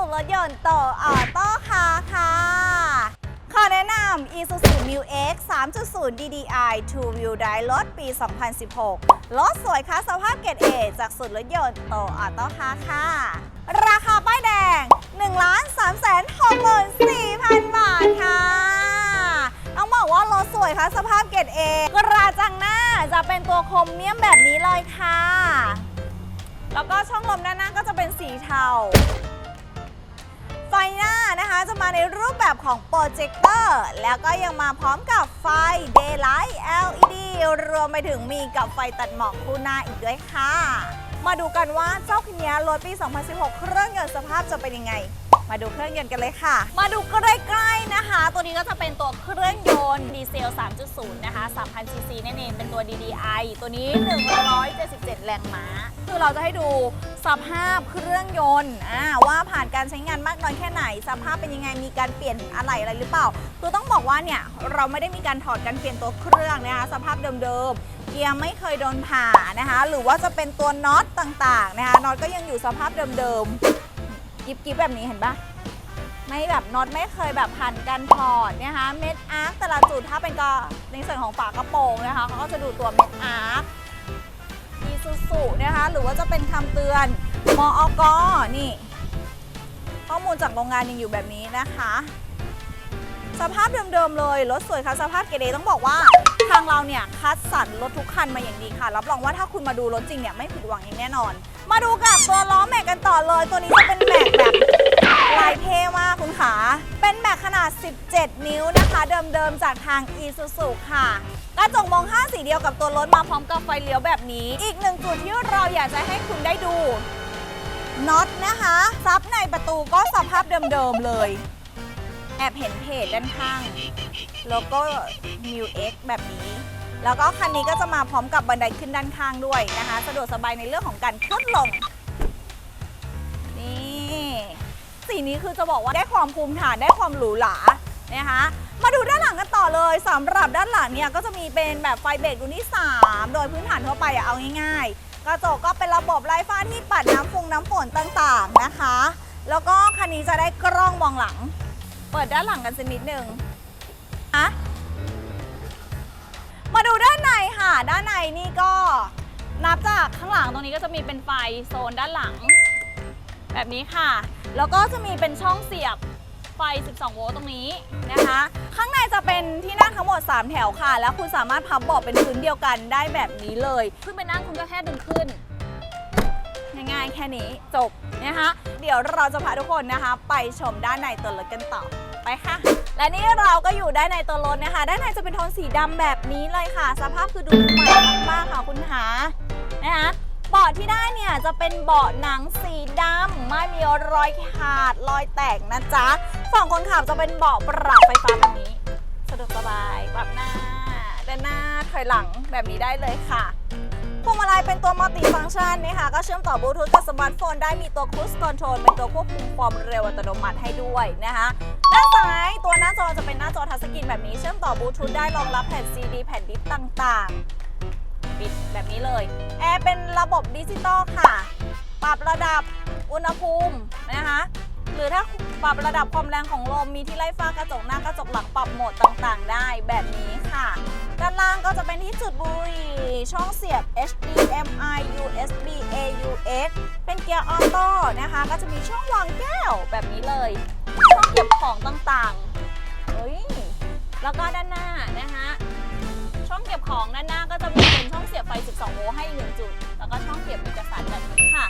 สู่รถยนต์โตออโต้คาร์ค่ะ ขอแนะนำ Isuzu Mu X 3.0 DDI Two Wheel Drive รถปี 2016 รถสวยค่ะสภาพเกรดเอจากสุดรถยนต์โตออโต้คาร์ค่ะ ราคาป้ายแดง 1 3 6 4 0 0 0 บาทค่ะต้องบอกว่ารถสวยค่ะสภาพเกรดเอกระจังหน้าจะเป็นตัวโครเมียมแบบนี้เลยค่ะแล้วก็ช่องลมด้านหน้าก็จะเป็นสีเทา จะมาในรูปแบบของโปรเจคเตอร์ แล้วก็ยังมาพร้อมกับไฟ Daylight LED รวมไปถึงมีกับไฟตัดหมอกคู่หน้าอีกด้วยค่ะ มาดูกันว่าเจ้าคันนี้รถปี 2016 เครื่องยนต์สภาพจะเป็นยังไงมาดูเครื่องยนต์กันเลยค่ะ มาดูใกล้ๆนะคะ ตัวนี้ก็จะเป็นตัวเครื่องยนต์ดีเซล 3.0 นะคะ 3,000 ซีซีนั่นเอง เป็นตัว DDI ตัวนี้ 177 แรงม้า คือเราจะให้ดู สภาพเครื่องยนต์อ่าว่าผ่านการใช้งานมากน้อยแค่ไหน สภาพเป็นยังไงมีการเปลี่ยนอะไรอะไรหรือเปล่า คือต้องบอกว่าเนี่ยเราไม่ได้มีการถอดการเปลี่ยนตัวเครื่องนะคะสภาพเดิมๆเกียร์ไม่เคยโดนผ่านะคะ หรือว่าจะเป็นตัวน็อตต่างๆนะคะน็อตก็ยังอยู่สภาพเดิมๆยิบยิบแบบนี้เห็นปะไม่แบบน็อตไม่เคยแบบผ่านการถอดนะคะเม็ดอาร์คแต่ละจุดถ้าเป็นก็ในส่วนของฝากระโปรงนะคะเขาก็จะดูตัวเม็ดอาร์ค อีซูซูนะคะ หรือว่าจะเป็นคำเตือนมออกนี่ ข้อมูลจากโรงงานยังอยู่แบบนี้นะคะ สภาพเดิมๆเลยรถสวยค่ะสภาพเกเอต้องบอกว่า ทางเราเนี่ยคัดสรรรถทุกคันมาอย่างดีค่ะ รับรองว่าถ้าคุณมาดูรถจริงเนี่ยไม่ผิดหวังอย่างแน่นอน มาดูกับตัวล้อแม็กกันต่อเลย ตัวนี้จะเป็นแม็กแบบลายเท่มากคุณขา เป็นแม็กขนาด 17 นิ้วนะคะ เดิมๆจากทาง Isuzu ค่ะ กระจกมองข้าสีเดียวกับตัวรถมาพร้อมกับไฟเลี้ยวแบบนี้ อีกหนึ่งจุดที่เราอยากจะให้คุณได้ดูน็อตนะคะซับในประตูก็สภาพเดิมๆเลย แอบเห็นเพจด้านข้างโลโก้ New X แบบนี้ แล้วก็คันนี้ก็จะมาพร้อมกับบันไดขึ้นด้านข้างด้วยนะคะ สะดวกสบายในเรื่องของการขึ้นลง นี่ สีนี้คือจะบอกว่าได้ความภูมิฐานได้ความหรูหรานะคะ มาดูด้านหลังกันต่อเลยสำหรับด้านหลังเนี่ยก็จะมีเป็นแบบไฟเบรกรุ่นที่ 3 โดยพื้นฐานทั่วไปอะเอาง่ายๆ กระจกก็เป็นระบบไร้ฟ้าที่ปัดน้ำฟงน้ำฝนต่างๆนะคะ แล้วก็คันนี้จะได้กล้องมองหลัง เปิดด้านหลังกันสักนิดหนึ่งอะมาดูด้านในค่ะ ด้านในนี่ก็นับจากข้างหลังตรงนี้ก็จะมีเป็นไฟโซนด้านหลัง แบบนี้ค่ะ แล้วก็จะมีเป็นช่องเสียบ ไฟ 12 โวลต์ตรงนี้นะคะ ข้างในจะเป็นที่นั่งทั้งหมด 3 แถวค่ะ แล้วคุณสามารถพับเบาะเป็นพื้นเดียวกันได้แบบนี้เลย ขึ้นไปนั่งคุณก็แค่ดึงขึ้นง่ายๆแค่นี้จบนะคะ เดี๋ยวเราจะพาทุกคนนะคะ ไปชมด้านในตัวรถกันต่อไปค่ะ และนี่เราก็อยู่ด้านในตัวรถนะคะ ด้านในจะเป็นโทนสีดำแบบนี้เลยค่ะ สภาพคือดูใหม่มากๆค่ะคุณหานะคะเบาะที่ได้เนี่ยจะเป็นเบาะหนังสีดำไม่มีรอยขาดรอยแตกนะจ๊ะ ฝั่งคนขับจะเป็นเบาะปรับไฟฟ้าแบบนี้สะดวกสบายปรับหน้าด้านหน้าถอยหลังแบบนี้ได้เลยค่ะพวงมาลัยเป็นตัวมัลติฟังก์ชันนะคะก็เชื่อมต่อบลูทูธกับสมาร์ทโฟนได้มีตัวค u ู e คอนโทรลเป็นตัวควบคุมความเร็วอัตโนมัติให้ด้วยนะคะด้านซ้ายตัวหน้าจอจะเป็นหน้าจอทัชสกรีนแบบนี้เชื่อมต่อบลูทูธได้รองรับแผ่นซีดีแผ่นดิสต่าง แบบนี้เลย แอร์เป็นระบบดิจิตอลค่ะ ปรับระดับอุณหภูมินะคะ หรือถ้าปรับระดับความแรงของลม มีที่ไล่ฟ้ากระจกหน้ากระจกหลังปรับโหมดต่างๆ ได้แบบนี้ค่ะ ด้านล่างก็จะเป็นที่จุดบุหรี่ช่องเสียบ HDMI USB AUX เป็นเกียร์ออโต้นะคะ ก็จะมีช่องวางแก้วแบบนี้เลย ช่องเก็บของต่างๆเฮ้ยแล้วก็ด้านหน้านะคะ 12 โวลต์ให้อีกหนึ่งจุด แล้วก็ช่องเก็บเอกสารแบบนี้ค่ะ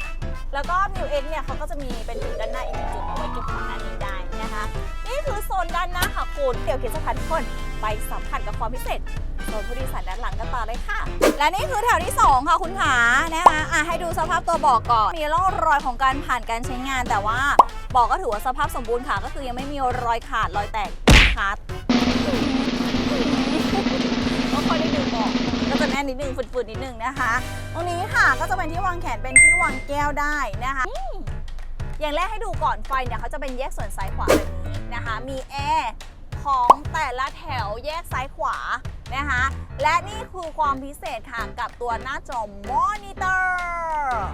แล้วก็ m ิวเอ็กเนี่ยเขาก็จะมีเป็นจุดด้านหน้าอีกหนึ่งจุดเอาไว้เก็บของด้านนี้ได้นะคะ นี่คือโซนด้านหน้าค่ะคุณเดี๋ยวเกียรติจะพาทุกคนไปสัมผัสกับความพิเศษโซนผู้โดยสารด้านหลังกันต่อเลยค่ะ และนี่คือแถวที่ 2 ค่ะคุณขานะคะอะให้ดูสภาพตัวเบอกก่อน มีร่องรอยของการผ่านการใช้งาน แต่ว่าเบอกก็ถือว่าสภาพสมบูรณ์ค่ะ ก็คือยังไม่มีรอยขาดรอยแตกนะคะ น่นนิดนึงฝืดๆนิดนึงนะคะ ตรงนี้ค่ะก็จะเป็นที่วางแขนเป็นที่วางแก้วได้นะคะอย่างแรกให้ดูก่อนไฟเนี่ยเขาจะเป็นแยกส่วนซ้ายขวาแบบนี้นะคะ มีแอร์ของแต่ละแถวแยกซ้ายขวานะคะ และนี่คือความพิเศษค่ะกับตัวหน้าจอมอนิเตอร์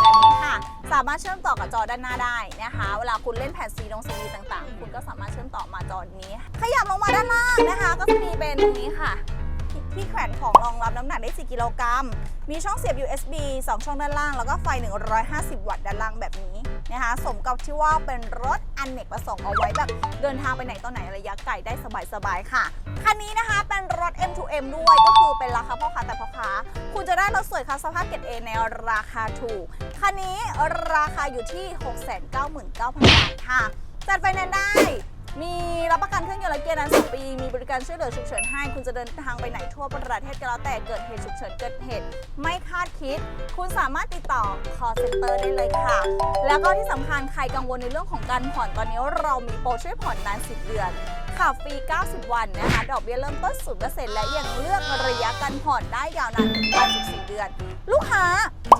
แบบนี้ค่ะสสามารถเชื่อมต่อกับจอด้านหน้าได้นะคะ เวลาคุณเล่นแผ่นซีดงซีดีต่างๆ คุณก็สามารถเชื่อมต่อมาจอนี้ ขยับลงมาด้านล่างนะคะ ก็จะมีเป็นตรงนี้ค่ะ ที่แขวนของรองรับน้ำหนักได้ 4 กิโลกรัม มีช่องเสียบ USB 2 ช่องด้านล่าง แล้วก็ไฟ 150 วัตต์ด้านล่างแบบนี้นะคะ สมกับที่ว่าเป็นรถอันเนกประสงค์เอาไว้แบบเดินทางไปไหนต่อไหนระยะไกลได้สบายๆ ค่ะ คันนี้นะคะเป็นรถ M2M ด้วยก็คือเป็นราคาพ่อค้าแต่พ่อค้า คุณจะได้รถสวยค่ะสภาพเกรด A ในราคาถูก คันนี้ราคาอยู่ที่ 699,000 บาทค่ะจัดไฟแนนซ์ได้ มีรับประกันเครื่องยนต์และเกียร์นานสองปี มีบริการช่วยเหลือฉุกเฉินให้ คุณจะเดินทางไปไหนทั่วประเทศก็แล้วแต่เกิดเหตุฉุกเฉินเกิดเหตุไม่คาดคิด คุณสามารถติดต่อ call center ได้เลยค่ะ แล้วก็ที่สำคัญใครกังวลในเรื่องของการผ่อนตอนนี้เรามีโปรช่วยผ่อนนาน 10 เดือนขับฟรี 90 วันนะคะ ดอกเบี้ยเริ่มต้น 0%และยังเลือกระยะการผ่อนได้ยาวนานถึง84เดือน ลูกค้า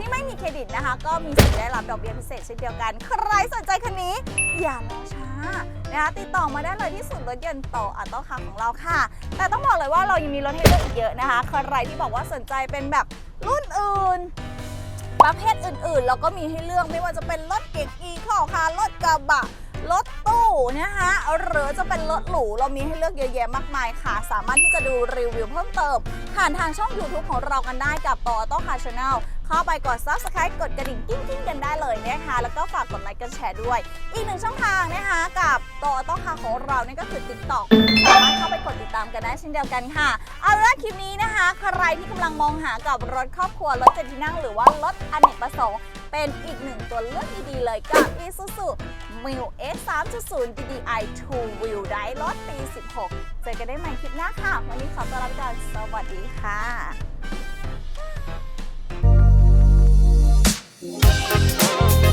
ที่ไม่มีเครดิตนะคะ ก็มีสิทธิ์ได้รับดอกเบี้ยพิเศษเช่นเดียวกัน ใครสนใจคันนี้ อย่ารอช้านะคะติดต่อมาได้เลยที่ศูนย์รถยนต์โตอัตโตคาของเราค่ะ แต่ต้องบอกเลยว่าเรายังมีรถให้เลือกอีกเยอะนะคะ ใครที่บอกว่าสนใจเป็นแบบรุ่นอื่นประเภทอื่นๆ เราก็มีให้เลือกไม่ว่าจะเป็นรถเก๋งอีคอค่ะรถกระบะรถตู้นะคะหรือจะเป็นรถหรูเรามีให้เลือกเยอะแยะมากมายค่ะ สามารถที่จะดูรีวิวเพิ่มเติม ผ่านทางช่อง YouTube ของเรากันได้กับปอต้คาช n แนล เข้าไปกด Subscribe กดกระดิ่งกิ้งกิ้งกันได้เลยนะคะ แล้วก็ฝากกดไลค์กันแชร์ด้วย อีกหนึ่งช่องทางนะคะกับตัวโต้คาของเรานี่ก็คือ TikTok สามารถเข้าไปกดติดตามกันได้เช่นเดียวกันค่ะ เอาละคลิปนี้นะคะ ใครที่กำลังมองหากับรถครอบครัวรถเจ็ดที่นั่งหรือว่ารถอเนกประสงค์เป็นอีกหนึ่งตัวเลือกดีๆเลยกับ Isuzu m i l X 3.0 DDI 2 Wheel ได้รถปี 16 เจอกันได้ใหม่คลิปหน้าค่ะ วันนี้ขอตัวลาไปก่อนสวัสดีค่ะ come, come.